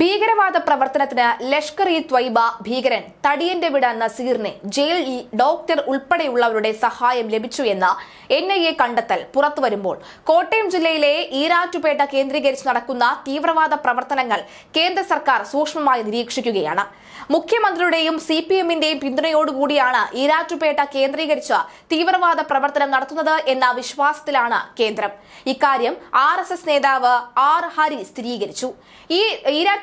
ഭീകരവാദ പ്രവർത്തനത്തിന് ലഷ്കർ ഇ ത്വയ്ബ ഭീകരൻ തടിയന്റെ വിട നസീറിനെ ജയിൽ ഡോക്ടർ ഉൾപ്പെടെയുള്ളവരുടെ സഹായം ലഭിച്ചു എന്ന എൻ ഐ എ കണ്ടെത്തൽ പുറത്തുവരുമ്പോൾ കോട്ടയം ജില്ലയിലെ ഈരാറ്റുപേട്ട കേന്ദ്രീകരിച്ച് നടക്കുന്ന തീവ്രവാദ പ്രവർത്തനങ്ങൾ കേന്ദ്ര സർക്കാർ സൂക്ഷ്മമായി നിരീക്ഷിക്കുകയാണ്. മുഖ്യമന്ത്രിയുടെയും സി പി എമ്മിന്റെയും പിന്തുണയോടുകൂടിയാണ് ഈരാറ്റുപേട്ട കേന്ദ്രീകരിച്ച് തീവ്രവാദ പ്രവർത്തനം നടത്തുന്നത് എന്ന വിശ്വാസത്തിലാണ് കേന്ദ്രം. ഇക്കാര്യം ആർ നേതാവ് ആർ ഹരി സ്ഥിരീകരിച്ചു. ഈ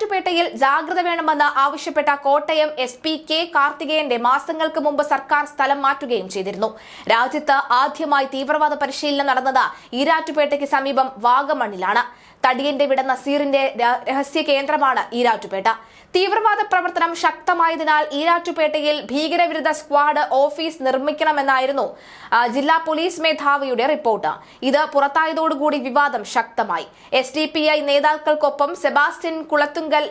ഈരാറ്റുപേട്ടയിൽ ജാഗ്രത വേണമെന്ന് ആവശ്യപ്പെട്ട കോട്ടയം എസ് പി കെ കാർത്തികേയന്റെ മാസങ്ങൾക്ക് മുമ്പ് സർക്കാർ സ്ഥലം മാറ്റുകയും ചെയ്തിരുന്നു. രാജ്യത്ത് ആദ്യമായി തീവ്രവാദ പരിശീലനം നടന്നത് ഈരാറ്റുപേട്ടയ്ക്ക് സമീപം വാഗമണ്ണിലാണ്. തടിയന്റെ വിട നസീറിന്റെ രഹസ്യ കേന്ദ്രമാണ് ഈരാറ്റുപേട്ട. തീവ്രവാദ പ്രവർത്തനം ശക്തമായതിനാൽ ഈരാറ്റുപേട്ടയിൽ ഭീകരവിരുദ്ധ സ്ക്വാഡ് ഓഫീസ് നിർമ്മിക്കണമെന്നായിരുന്നു ജില്ലാ പോലീസ് മേധാവിയുടെ റിപ്പോർട്ട്. ഇത് പുറത്തായതോടുകൂടി വിവാദം ശക്തമായി. എസ് ഡി പി ഐ നേതാക്കൾക്കൊപ്പം സെബാസ്റ്റ്യൻ കുളത്തുങ്കൽ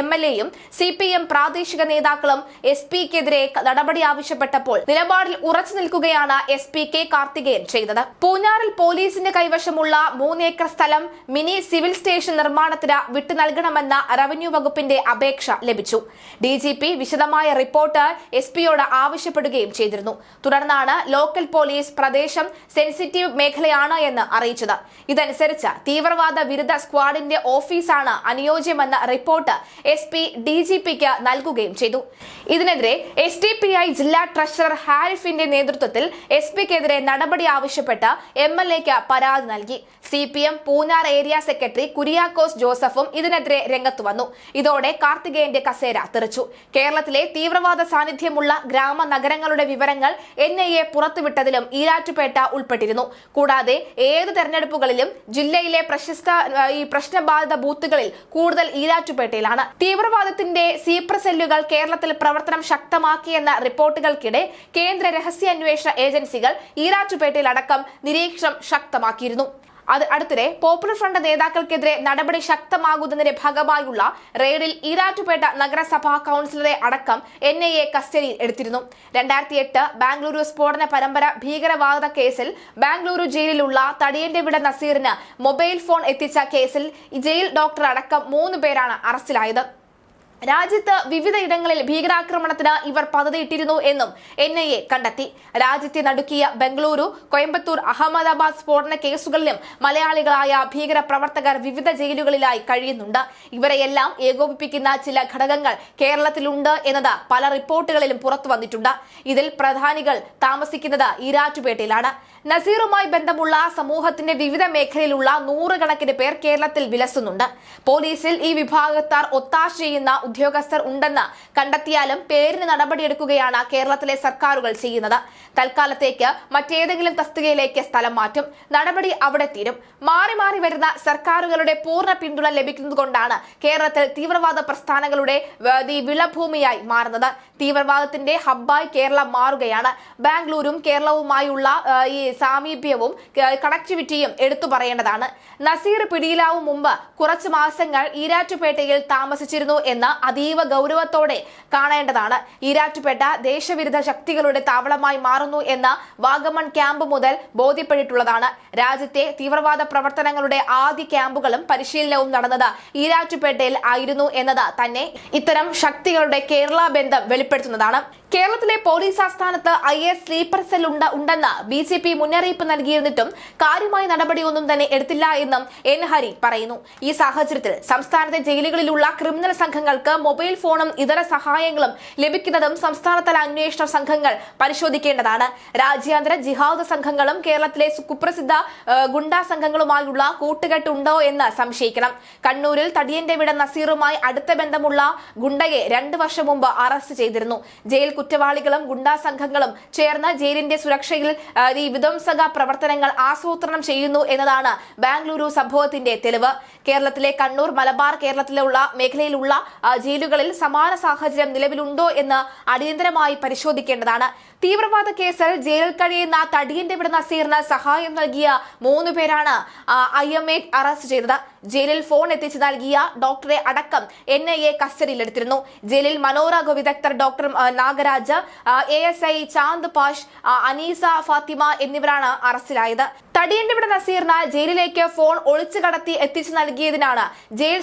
എം എൽ എയും സി പി എം പ്രാദേശിക നേതാക്കളും എസ് പിക്കെതിരെ നടപടി ആവശ്യപ്പെട്ടപ്പോൾ നിലപാടിൽ ഉറച്ചു നിൽക്കുകയാണ് എസ് പി കെ കാർത്തികേയൻ ചെയ്തത്. പൂഞ്ഞാറിൽ പോലീസിന്റെ കൈവശമുള്ള മൂന്നേക്കർ സ്ഥലം മിനി സിവിൽ സ്റ്റേഷൻ നിർമ്മാണത്തിന് വിട്ടു നൽകണമെന്ന റവന്യൂ വകുപ്പിന്റെ അപേക്ഷ ലഭിച്ചു. ഡി ജി പി വിശദമായ റിപ്പോർട്ട് എസ് പിയോട് ആവശ്യപ്പെടുകയും ചെയ്തിരുന്നു. തുടർന്നാണ് ലോക്കൽ പോലീസ് പ്രദേശം സെൻസിറ്റീവ് മേഖലയാണ് എന്ന് അറിയിച്ചത്. ഇതനുസരിച്ച് തീവ്രവാദ വിരുദ്ധ സ്ക്വാഡിന്റെ ഓഫീസാണ് അനുയോജ്യമെന്ന report S P D G പിക്ക് നൽകുകയും ചെയ്തു. ഇതിനെതിരെ എസ് ഡി പി ഐ ജില്ലാ ട്രഷറർ ഹാരിഫിന്റെ നേതൃത്വത്തിൽ എസ് പിക്കെതിരെ നടപടി ആവശ്യപ്പെട്ട് എം എൽ എക്ക് പരാതി നൽകി. C P M Poonjar area secretary Kuriakose ജോസഫും ഇതിനെതിരെ രംഗത്തു വന്നു. ഇതോടെ കാർത്തികേയന്റെ കസേര തെറിച്ചു. കേരളത്തിലെ തീവ്രവാദ സാന്നിധ്യമുള്ള ഗ്രാമ നഗരങ്ങളുടെ വിവരങ്ങൾ എൻ ഐ എ പുറത്തുവിട്ടതിലും ഈരാറ്റുപേട്ട ഉൾപ്പെട്ടിരുന്നു. കൂടാതെ ഏത് തെരഞ്ഞെടുപ്പുകളിലും ജില്ലയിലെ പ്രശസ്ത ഈ പ്രശ്നബാധിത ബൂത്തുകളിൽ കൂടുതൽ ഈരാറ്റുപേട്ടയിലാണ്. തീവ്രവാദത്തിന്റെ സീപ്ര സെല്ലുകൾ കേരളത്തിൽ പ്രവർത്തനം ശക്തമാക്കിയെന്ന റിപ്പോർട്ടുകൾക്കിടെ കേന്ദ്ര രഹസ്യാന്വേഷണ ഏജൻസികൾ ഈരാറ്റുപേട്ടയിലടക്കം നിരീക്ഷണം ശക്തമാക്കിയിരുന്നു. അത് അടുത്തിടെ പോപ്പുലർ ഫ്രണ്ട് നേതാക്കൾക്കെതിരെ നടപടി ശക്തമാകുന്നതിന്റെ ഭാഗമായുള്ള റെയ്ഡിൽ ഈരാറ്റുപേട്ട നഗരസഭാ കൌൺസിലറെ അടക്കം എൻ ഐ എ കസ്റ്റഡിയിൽ എടുത്തിരുന്നു. രണ്ടായിരത്തി എട്ട് ബാംഗ്ലൂരു സ്ഫോടന പരമ്പര ഭീകരവാദ കേസിൽ ബാംഗ്ലൂരു ജയിലിലുള്ള തടിയന്റെ വിട നസീറിന് മൊബൈൽ ഫോൺ എത്തിച്ച കേസിൽ ജയിൽ ഡോക്ടർ അടക്കം മൂന്ന് പേരാണ് അറസ്റ്റിലായത്. രാജ്യത്ത് വിവിധയിടങ്ങളിൽ ഭീകരാക്രമണത്തിന് ഇവർ പദ്ധതിയിട്ടിരുന്നു എന്നും എൻ ഐ എ കണ്ടെത്തി. രാജ്യത്തെ നടുക്കിയ ബംഗളൂരു കോയമ്പത്തൂർ അഹമ്മദാബാദ് സ്ഫോടന കേസുകളിലും മലയാളികളായ ഭീകര പ്രവർത്തകർ വിവിധ ജയിലുകളിലായി കഴിയുന്നുണ്ട്. ഇവരെയെല്ലാം ഏകോപിപ്പിക്കുന്ന ചില ഘടകങ്ങൾ കേരളത്തിലുണ്ട് എന്നത് പല റിപ്പോർട്ടുകളിലും പുറത്തു വന്നിട്ടുണ്ട്. ഇതിൽ പ്രധാനികൾ താമസിക്കുന്നത് ഈരാറ്റുപേട്ടയിലാണ്. നസീറുമായി ബന്ധമുള്ള സമൂഹത്തിന്റെ വിവിധ മേഖലയിലുള്ള നൂറുകണക്കിന് പേർ കേരളത്തിൽ വിലസുന്നുണ്ട്. പോലീസിൽ ഈ വിഭാഗത്താർ ഒത്താശ ചെയ്യുന്ന ഉദ്യോഗസ്ഥർ ഉണ്ടെന്ന് കണ്ടെത്തിയാലും പേരിന് നടപടിയെടുക്കുകയാണ് കേരളത്തിലെ സർക്കാരുകൾ ചെയ്യുന്നത്. തൽക്കാലത്തേക്ക് മറ്റേതെങ്കിലും തസ്തികയിലേക്ക് സ്ഥലം മാറ്റും. നടപടി അവിടെ തീരും. മാറി മാറി വരുന്ന സർക്കാരുകളുടെ പൂർണ പിന്തുണ ലഭിക്കുന്നതുകൊണ്ടാണ് കേരളത്തിൽ തീവ്രവാദ പ്രസ്ഥാനങ്ങളുടെ വിളഭൂമിയായി മാറുന്നത്. തീവ്രവാദത്തിന്റെ ഹബ്ബായി കേരളം മാറുകയാണ്. ബാംഗ്ലൂരും കേരളവുമായുള്ള ഈ സാമീപ്യവും കണക്ടിവിറ്റിയും എടുത്തു പറയേണ്ടതാണ്. നസീർ പിടിയിലാവും മുമ്പ് കുറച്ച് മാസങ്ങൾ ഈരാറ്റുപേട്ടയിൽ താമസിച്ചിരുന്നു എന്ന് അതീവ ഗൗരവത്തോടെ കാണേണ്ടതാണ്. ഈരാറ്റുപേട്ട ദേശവിരുദ്ധ ശക്തികളുടെ താവളമായി മാറുന്നു എന്ന വാഗമൺ ക്യാമ്പ് മുതൽ ബോധ്യപ്പെട്ടിട്ടുള്ളതാണ്. രാജ്യത്തെ തീവ്രവാദ പ്രവർത്തനങ്ങളുടെ ആദ്യ ക്യാമ്പുകളും പരിശീലനവും നടന്നത് ഈരാറ്റുപേട്ടയിൽ ആയിരുന്നു എന്നത് തന്നെ ഇത്തരം ശക്തികളുടെ കേരള ബന്ധം വെളിപ്പെടുത്തുന്നതാണ്. കേരളത്തിലെ പോലീസ് ആസ്ഥാനത്ത് ഐ എസ് സ്ലീപ്പർ സെൽ ഉണ്ട് ഉണ്ടെന്ന് ബി ജെ പി മുന്നറിയിപ്പ് നൽകിയിരുന്നിട്ടും കാര്യമായ നടപടിയൊന്നും തന്നെ എടുത്തില്ല എന്നും എൻ ഹരി പറയുന്നു. ഈ സാഹചര്യത്തിൽ സംസ്ഥാനത്തെ ജയിലുകളിലുള്ള ക്രിമിനൽ സംഘങ്ങൾക്ക് മൊബൈൽ ഫോണും ഇതര സഹായങ്ങളും ലഭിക്കുന്നതും സംസ്ഥാനതല അന്വേഷണ സംഘങ്ങൾ പരിശോധിക്കേണ്ടതാണ്. രാജ്യാന്തര ജിഹാദ് സംഘങ്ങളും കേരളത്തിലെ കുപ്രസിദ്ധ ഗുണ്ടാ സംഘങ്ങളുമായുള്ള കൂട്ടുകെട്ടുണ്ടോ എന്ന് സംശയിക്കണം. കണ്ണൂരിൽ തടിയന്റെ വിട നസീറുമായി അടുത്ത ബന്ധമുള്ള ഗുണ്ടയെ രണ്ട് വർഷം മുമ്പ് അറസ്റ്റ് ചെയ്തിരുന്നു. ജയിൽ കുറ്റവാളികളും ഗുണ്ടാ സംഘങ്ങളും ചേർന്ന് ജയിലിന്റെ സുരക്ഷയിൽ ഈ വിധ്വംസക പ്രവർത്തനങ്ങൾ ആസൂത്രണം ചെയ്യുന്നു എന്നതാണ് ബാംഗ്ലൂരു സംഭവത്തിന്റെ തെളിവ്. കേരളത്തിലെ കണ്ണൂർ മലബാർ കേരളത്തിലുള്ള മേഖലയിലുള്ള ജയിലുകളിൽ സമാന സാഹചര്യം നിലവിലുണ്ടോ എന്ന് അടിയന്തരമായി പരിശോധിക്കേണ്ടതാണ്. തീവ്രവാദ കേസിൽ ജയിലിൽ കഴിയുന്ന തടിയന്റെ വിട നസീറിന് സഹായം നൽകിയ മൂന്ന് പേരാണ് ഐ എം എ അറസ്റ്റ് ചെയ്തത്. ജയിലിൽ ഫോൺ എത്തിച്ചു നൽകിയ ഡോക്ടറെ അടക്കം എൻ ഐ എ കസ്റ്റഡിയിലെടുത്തിരുന്നു. ജയിലിൽ മനോരോഗ വിദഗ്ധർ doctor Nagaraj A S I Chand Pasha Anisa Fathima എന്നിവരാണ് അറസ്റ്റിലായത്. തടിയന്റെ വിട നസീറിന് ജയിലിലേക്ക് ഫോൺ ഒളിച്ചു കടത്തി എത്തിച്ചു നൽകിയതിനാണ് ജയിൽ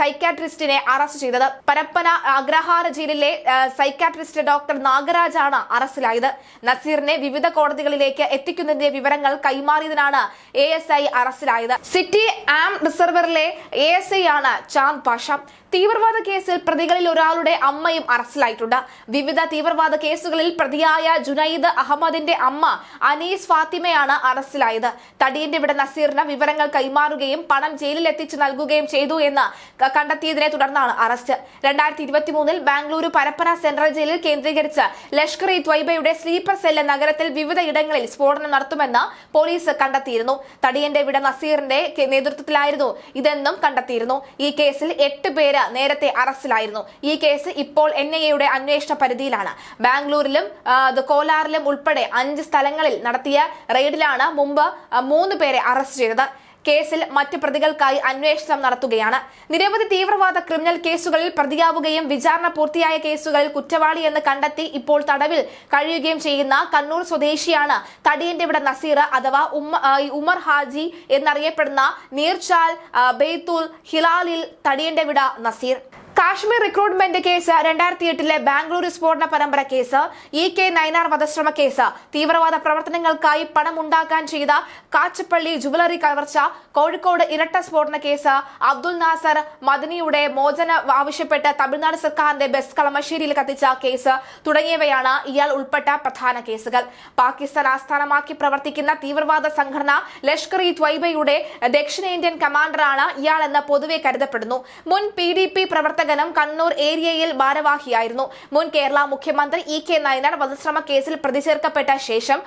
സൈക്യാട്രിസ്റ്റിനെ അറസ്റ്റ് ചെയ്തത്. പരപ്പന അഗ്രഹാര ജയിലിലെ സൈക്കാട്രിസ്റ്റ് ഡോക്ടർ നാഗരാജാണ് അറസ്റ്റിലായത്. നസീറിനെ വിവിധ കോടതികളിലേക്ക് എത്തിക്കുന്നതിന്റെ വിവരങ്ങൾ കൈമാറിയതിനാണ് എ എസ് ഐ അറസ്റ്റിലായത്. സിറ്റി ആം റിസർവറിലെ എ എസ് ഐ ആണ് ചാന്ദ് പാഷ. തീവ്രവാദ കേസിൽ പ്രതികളിൽ ഒരാളുടെ അമ്മയും അറസ്റ്റിലായിട്ടുണ്ട്. വിവിധ തീവ്രവാദ കേസുകളിൽ പ്രതിയായ ജുനൈദ് അഹമ്മദിന്റെ അമ്മ അനീസ് ഫാത്തിമയാണ് അറസ്റ്റിലായത്. തടിയന്റെ വിട നസീറിന് വിവരങ്ങൾ കൈമാറുകയും പണം ജയിലിൽ എത്തിച്ചു നൽകുകയും ചെയ്തു എന്ന് കണ്ടെത്തിയതിനെ തുടർന്നാണ് അറസ്റ്റ്. രണ്ടായിരത്തി ഇരുപത്തി മൂന്നിൽ ബാംഗ്ലൂരു പരപ്പന സെൻട്രൽ ജയിലിൽ കേന്ദ്രീകരിച്ച് ലഷ്കർ ഇ ത്വയ്ബയുടെ സ്ലീപ്പർ സെല്ല് നഗരത്തിൽ വിവിധ ഇടങ്ങളിൽ സ്ഫോടനം നടത്തുമെന്ന് പോലീസ് കണ്ടെത്തിയിരുന്നു. തടിയന്റെ വിട നസീറിന്റെ നേതൃത്വത്തിലായിരുന്നു ഇതെന്നും കണ്ടെത്തിയിരുന്നു. ഈ കേസിൽ എട്ട് പേര് നേരത്തെ അറസ്റ്റിലായിരുന്നു. ഈ കേസ് ഇപ്പോൾ എൻ ഐ എയുടെ അന്വേഷണ പരിധിയിലാണ്. ബാംഗ്ലൂരിലും കോലാറിലും ഉൾപ്പെടെ അഞ്ച് സ്ഥലങ്ങളിൽ നടത്തിയ റെയ്ഡിലാണ് മുമ്പ് മൂന്ന് പേരെ അറസ്റ്റ് ചെയ്തത്. കേസിൽ മറ്റ് പ്രതികൾക്കായി അന്വേഷണം നടത്തുകയാണ്. നിരവധി തീവ്രവാദ ക്രിമിനൽ കേസുകളിൽ പ്രതിയാവുകയും വിചാരണ പൂർത്തിയായ കേസുകളിൽ കുറ്റവാളി എന്ന് കണ്ടെത്തി ഇപ്പോൾ തടവിൽ കഴിയുകയും ചെയ്യുന്ന കണ്ണൂർ സ്വദേശിയാണ് തടിയന്റെ ഇവിടെ നസീർ അഥവാ ഉമർ ഹാജി എന്നറിയപ്പെടുന്ന നീർച്ചാൽ ബെയ്ത്തുൽ ഹിലാലിൽ തടിയന്റെ വിട നസീർ. കാശ്മീർ റിക്രൂട്ട്മെന്റ് കേസ് രണ്ടായിരത്തി എട്ടിലെ ബാംഗ്ലൂരു സ്ഫോടന പരമ്പര കേസ് ഇ കെ നയനാർ വധശ്രമ കേസ് തീവ്രവാദ പ്രവർത്തനങ്ങൾക്കായി പണം ഉണ്ടാക്കാൻ ചെയ്ത കാച്ചപ്പള്ളി ജുവലറി കവർച്ച കോഴിക്കോട് ഇരട്ട സ്ഫോടന കേസ് അബ്ദുൽ നാസർ മദനിയുടെ മോചന ആവശ്യപ്പെട്ട് തമിഴ്നാട് സർക്കാരിന്റെ ബസ് കളമശ്ശേരിയിൽ കത്തിച്ച കേസ് തുടങ്ങിയവയാണ് ഇയാൾ ഉൾപ്പെട്ട പ്രധാന കേസുകൾ പാകിസ്ഥാൻ ആസ്ഥാനമാക്കി പ്രവർത്തിക്കുന്ന തീവ്രവാദ സംഘടന ലഷ്കർ ഇ ത്വയ്ബയുടെ ദക്ഷിണേന്ത്യൻ കമാൻഡറാണ് ഇയാളെന്ന് പൊതുവെ കരുതപ്പെടുന്നു. മുൻ പി ഡി പി പ്രവർത്തകനും കണ്ണൂർ ഏരിയയിൽ ഭാരവാഹിയായിരുന്നു. മുൻ കേരള മുഖ്യമന്ത്രി ഇ കെ നയനാർ വധശ്രമ കേസിൽ പ്രതിചേർക്കപ്പെട്ട ശേഷം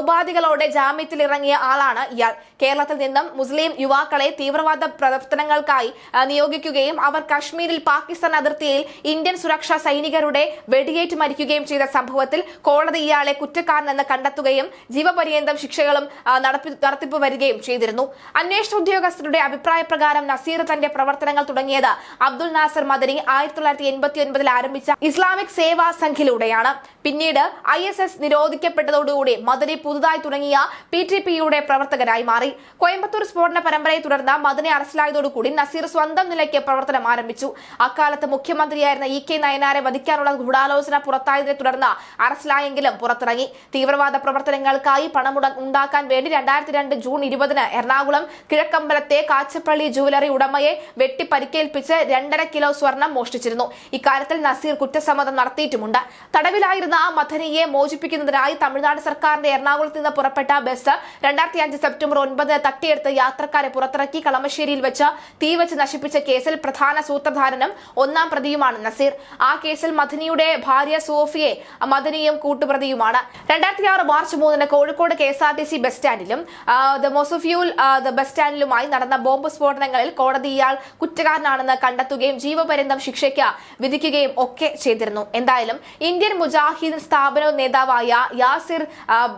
ഉപാധികളോടെ ജാമ്യത്തിൽ ഇറങ്ങിയ ആളാണ് ഇയാൾ. കേരളത്തിൽ നിന്നും മുസ്ലിം യുവാക്കളെ തീവ്രവാദ പ്രവർത്തനങ്ങൾക്കായി നിയോഗിക്കുകയും അവർ കശ്മീരിൽ പാകിസ്ഥാൻ അതിർത്തിയിൽ ഇന്ത്യൻ സുരക്ഷാ സൈനികരുടെ വെടിയേറ്റ് മരിക്കുകയും ചെയ്ത സംഭവത്തിൽ കോടതി ഇയാളെ കുറ്റക്കാരനെന്ന് കണ്ടെത്തുകയും ജീവപര്യന്തം ശിക്ഷകളും നടത്തിപ്പ് വരികയും ചെയ്തിരുന്നു. അന്വേഷണ ഉദ്യോഗസ്ഥരുടെ അഭിപ്രായ പ്രകാരം നസീർ തന്റെ പ്രവർത്തനങ്ങൾ തുടങ്ങിയത് അബ്ദുൽ നാസർ മദനി ആയിരത്തി തൊള്ളായിരത്തി എൺപത്തി ഒൻപതിൽ ആരംഭിച്ച ഇസ്ലാമിക് സേവാ സംഘിലൂടെയാണ്. പിന്നീട് ഐ എസ് എസ് നിരോധിക്കപ്പെട്ടതോടുകൂടി മദനി പുതുതായി തുടങ്ങിയ പി ടി പിയുടെ പ്രവർത്തകരായി മാറി. കോയമ്പത്തൂർ സ്ഫോടന പരമ്പരയെ തുടർന്ന് മദനി അറസ്റ്റിലായതോടുകൂടി നസീർ സ്വന്തം നിലയ്ക്ക് പ്രവർത്തനം ആരംഭിച്ചു. അക്കാലത്ത് മുഖ്യമന്ത്രിയായിരുന്ന ഇ കെ നയനാരെ വധിക്കാനുള്ള ഗൂഢാലോചന പുറത്തായതിനെ തുടർന്ന് അറസ്റ്റിലായെങ്കിലും പുറത്തിറങ്ങി. തീവ്രവാദ പ്രവർത്തനങ്ങൾക്കായി പണം ഉണ്ടാക്കാൻ വേണ്ടി രണ്ടായിരത്തി രണ്ട് ജൂൺ ഇരുപതിന് എറണാകുളം കിഴക്കമ്പലത്തെ കാച്ചപ്പള്ളി ജുവലറി ഉടമയെ വെട്ടി പരിക്കേൽപ്പിച്ച് രണ്ടര കിലോ സ്വർണം മോഷ്ടിച്ചിരുന്നു. ഇക്കാര്യത്തിൽ നസീർ കുറ്റസമ്മതം നടത്തിയിട്ടുമുണ്ട്. തടവിലായിരുന്ന ആ മഥനിയെ മോചിപ്പിക്കുന്നതിനായി തമിഴ്നാട് സർക്കാരിന്റെ എറണാകുളത്ത് നിന്ന് പുറപ്പെട്ട ബസ് രണ്ടായിരത്തി അഞ്ച് സെപ്റ്റംബർ ഒൻപത് തട്ടിയെടുത്ത് യാത്രക്കാരെ പുറത്തിറക്കി കളമശ്ശേരിയിൽ വെച്ച് തീ വെച്ച് നശിപ്പിച്ച കേസിൽ പ്രധാന സൂത്രധാരനും ഒന്നാം പ്രതിയുമാണ് നസീർ. ആ കേസിൽ മഥനിയുടെ ഭാര്യ സോഫിയെ മദനിയും കൂട്ടുപ്രതിയുമാണ്. രണ്ടായിരത്തി ആറ് മാർച്ച് മൂന്നിന് Kozhikode K S R T C bus സ്റ്റാൻഡിലും the mofussil bus സ്റ്റാൻഡിലുമായി നടന്ന ബോംബ് സ്ഫോടനങ്ങളിൽ കോടതി ഇയാൾ കുറ്റക്കാരനാണെന്ന് കണ്ടെത്തുകയും ജീവപര്യന്തം ശിക്ഷയ്ക്ക് വിധിക്കുകയും ഒക്കെ ചെയ്തിരുന്നു. എന്തായാലും ഇന്ത്യൻ മുജാഹിദ് സ്ഥാപന നേതാവായ യാസിർ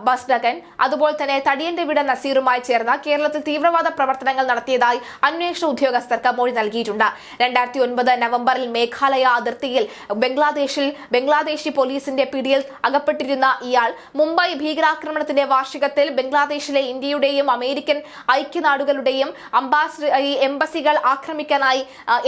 ബസ്ഡകൻ അതുപോലെ തന്നെ തടിയന്റെ വീട് നസീറുമായി ചേർന്ന കേരളത്തിൽ തീവ്രവാദ പ്രവർത്തനങ്ങൾ നടത്തിയതായി അന്വേഷണ ഉദ്യോഗസ്ഥർക്ക് മൊഴി നൽകിയിട്ടുണ്ട്. രണ്ടായിരത്തി ഒൻപത് നവംബറിൽ മേഘാലയ അതിർത്തിയിൽ ബംഗ്ലാദേശിൽ ബംഗ്ലാദേശി പോലീസിന്റെ പിടിയിൽ അകപ്പെട്ടിരുന്ന ഇയാൾ മുംബൈ ഭീകരാക്രമണത്തിന്റെ വാർഷികത്തിൽ ബംഗ്ലാദേശിലെ ഇന്ത്യയുടെയും അമേരിക്കൻ ഐക്യനാടുകളുടെയും അംബാസി എംബസികൾ ആക്രമിക്കാനായി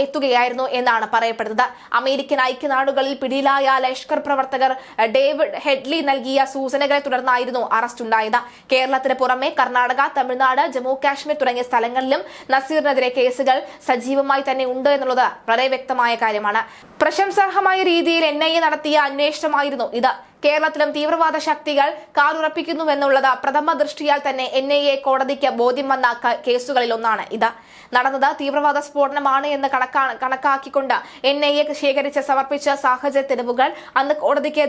എത്തുകയായിരുന്നു എന്നാണ് പറയപ്പെടുന്നത്. അമേരിക്കൻ ഐക്യനാടുകളിൽ പിടിയിലായ ലഷ്കർ പ്രവർത്തകർ ഡേവിഡ് ഹെഡ്ലി നൽകിയ സൂചനകളെ തുടർന്നായിരുന്നു അറസ്റ്റ് ഉണ്ടായത്. കേരളത്തിന് പുറമെ കർണാടക തമിഴ്നാട് ജമ്മു കാശ്മീർ തുടങ്ങിയ സ്ഥലങ്ങളിലും നസീറിനെതിരെ കേസുകൾ സജീവമായി തന്നെ ഉണ്ട് എന്നുള്ളത് വളരെ വ്യക്തമായ കാര്യമാണ്. പ്രശംസാർഹമായ രീതിയിൽ എൻ നടത്തിയ അന്വേഷണമായിരുന്നു ഇത്. കേരളത്തിലും തീവ്രവാദ ശക്തികൾ കാലുറപ്പിക്കുന്നുവെന്നുള്ളത് പ്രഥമ ദൃഷ്ടിയാൽ തന്നെ എൻ ഐ എ കോടതിക്ക് ബോധ്യം വന്ന കേസുകളിൽ ഒന്നാണ് ഇത്. നടന്നത് തീവ്രവാദ സ്ഫോടനമാണ് എന്ന് കണക്കാ കണക്കാക്കിക്കൊണ്ട് എൻ ഐ എ ശേഖരിച്ച് സമർപ്പിച്ച സാഹചര്യ തെളിവുകൾ അന്ന് കോടതിക്ക്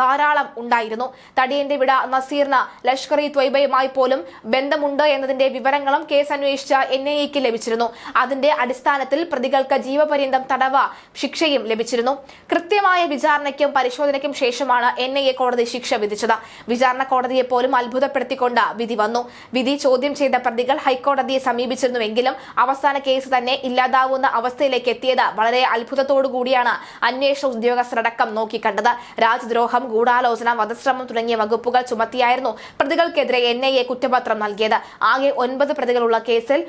ധാരാളം ഉണ്ടായിരുന്നു. തടിയന്റെ വിട നസീറിന് ലഷ്കർ ഇ ത്വയ്ബയുമായി പോലും ബന്ധമുണ്ട് എന്നതിന്റെ വിവരങ്ങളും കേസ് അന്വേഷിച്ച എൻ ഐ എക്ക് ലഭിച്ചിരുന്നു. അതിന്റെ അടിസ്ഥാനത്തിൽ പ്രതികൾക്ക് ജീവപര്യന്തം തടവ ശിക്ഷയും ലഭിച്ചിരുന്നു. കൃത്യമായ വിചാരണയ്ക്കും പരിശോധനയ്ക്കും ശേഷമാണ് എൻ ഐ കോടതി ശിക്ഷ വിധിച്ചത്. വിചാരണ കോടതിയെ പോലും അത്ഭുതപ്പെടുത്തിക്കൊണ്ട് വിധി വന്നു. വിധി ചോദ്യം ചെയ്ത പ്രതികൾ ഹൈക്കോടതിയെ സമീപിച്ചിരുന്നുവെങ്കിലും അവസാന കേസ് തന്നെ ഇല്ലാതാവുന്ന അവസ്ഥയിലേക്ക് എത്തിയത് വളരെ അത്ഭുതത്തോടു കൂടിയാണ് അന്വേഷണ ഉദ്യോഗസ്ഥരടക്കം നോക്കിക്കണ്ടത്. രാജ്യദ്രോഹം ഗൂഢാലോചന വധശ്രമം തുടങ്ങിയ വകുപ്പുകൾ ചുമത്തിയായിരുന്നു പ്രതികൾക്കെതിരെ എൻ ഐ എ കുറ്റപത്രം നൽകിയത്. ആകെ ഒൻപത് പ്രതികളുള്ള കേസിൽ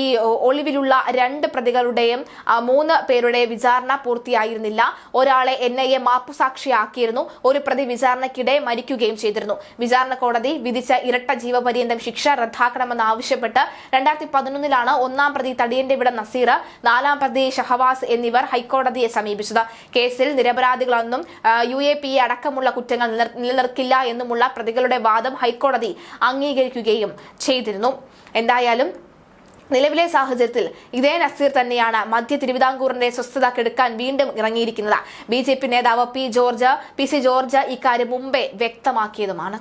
ഈ ഒളിവിലുള്ള രണ്ട് പ്രതികളുടെയും മൂന്ന് പേരുടെ വിചാരണ പൂർത്തിയായിരുന്നില്ല. ഒരാളെ എൻ ഐ എ മാപ്പുസാക്ഷിയാക്കിയിരുന്നു. ഒരു പ്രതി വിചാരണയ്ക്കിടെ മരിക്കുകയും ചെയ്തിരുന്നു. വിചാരണ കോടതി വിധിച്ച ഇരട്ട ജീവപര്യന്തം ശിക്ഷ റദ്ദാക്കണമെന്ന് ആവശ്യപ്പെട്ട് രണ്ടായിരത്തി പതിനൊന്നിലാണ് ഒന്നാം പ്രതി തടിയന്റെ വിട നസീർ നാലാം പ്രതി ഷഹവാസ് എന്നിവർ ഹൈക്കോടതിയെ സമീപിച്ചത്. കേസിൽ നിരപരാധികളൊന്നും യു എ പി എ അടക്കമുള്ള കുറ്റങ്ങൾ നിലനിർക്കില്ല എന്നുമുള്ള പ്രതികളുടെ വാദം ഹൈക്കോടതി അംഗീകരിക്കുകയും ചെയ്തിരുന്നു. എന്തായാലും നിലവിലെ സാഹചര്യത്തിൽ ഇതേ നസീർ തന്നെയാണ് മധ്യ തിരുവിതാംകൂറിന്റെ സ്വസ്ഥത കെടുക്കാൻ വീണ്ടും ഇറങ്ങിയിരിക്കുന്നത്. ബി ജെ പി നേതാവ് P George P C George ഇക്കാര്യം മുമ്പേ വ്യക്തമാക്കിയതുമാണ്.